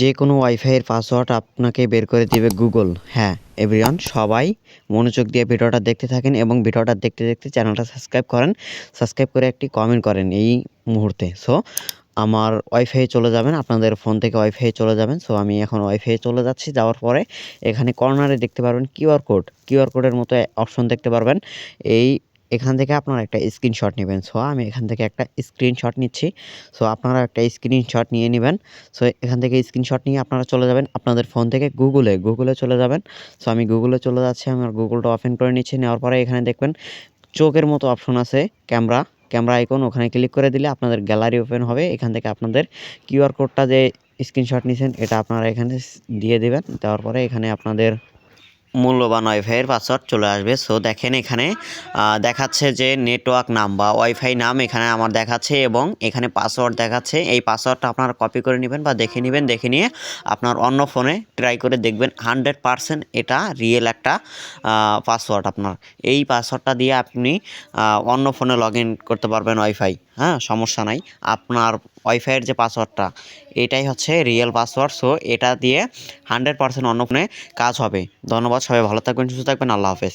যে কোনো ওয়াইফাইয়ের পাসওয়ার্ড আপনাকে বের করে দিবে গুগল হ্যাঁ এভরিওয়ান সবাই মনোযোগ দিয়ে ভিডিওটা দেখতে থাকেন এবং ভিডিওটা দেখতে দেখতে চ্যানেলটা সাবস্ক্রাইব করেন। সাবস্ক্রাইব করে একটি কমেন্ট করেন এই মুহূর্তে। সো আমার ওয়াইফাই চলে যাবেন, আপনাদের ফোন থেকে ওয়াইফাই চলে যাবেন। সো আমি এখন ওয়াইফাই চলে যাচ্ছি, যাওয়ার পরে এখানে কর্নারে দেখতে পারবেন কিউআর কোড কিউআর কোডের মতো অপশন দেখতে পারবেন। এই এখান থেকে আপনারা একটা স্ক্রিনশট নেবেন। সো আমি এখান থেকে একটা স্ক্রিনশট নিচ্ছি। সো আপনারা একটা স্ক্রিনশট নিয়ে নেবেন। সো এখান থেকে স্ক্রিনশট নিয়ে আপনারা চলে যাবেন আপনাদের ফোন থেকে গুগলে গুগলে চলে যাবেন। সো আমি গুগলে চলে যাচ্ছি। আমার গুগলটা ওপেন করে নিচ্ছি। নেওয়ার পরে এখানে দেখবেন চোখের মতো অপশন আছে। ক্যামেরা ক্যামেরা আইকন ওখানে ক্লিক করে দিলে আপনাদের গ্যালারি ওপেন হবে। এখান থেকে আপনাদের কিউআর কোডটা যে স্ক্রিনশট নিয়েছেন এটা আপনারা এখানে দিয়ে দেবেন। দেওয়ার পরে এখানে আপনাদের মূল্যবান ওয়াইফাইয়ের পাসওয়ার্ড চলে আসবে। সো দেখেন এখানে দেখাচ্ছে যে নেটওয়ার্ক নাম বা ওয়াইফাই নাম এখানে আমার দেখাচ্ছে এবং এখানে পাসওয়ার্ড দেখাচ্ছে। এই পাসওয়ার্ডটা আপনারা কপি করে নেবেন বা দেখে নেবেন। দেখে নিয়ে আপনার অন্য ফোনে ট্রাই করে দেখবেন। হান্ড্রেড পারসেন্ট এটা রিয়েল একটা পাসওয়ার্ড আপনার। এই পাসওয়ার্ডটা দিয়ে আপনি অন্য ফোনে লগ করতে পারবেন ওয়াইফাই হ্যাঁ সমস্যা নাই। আপনার ওয়াইফাইয়ের যে পাসওয়ার্ডটা এটাই হচ্ছে রিয়েল পাসওয়ার্ড সো এটা দিয়ে হান্ড্রেড পার্সেন্ট অন্য ফোনে কাজ হবে। ধন্যবাদ সবাই, ভালো থাকবেন, সুস্থ থাকবেন, আল্লাহ হাফেজ।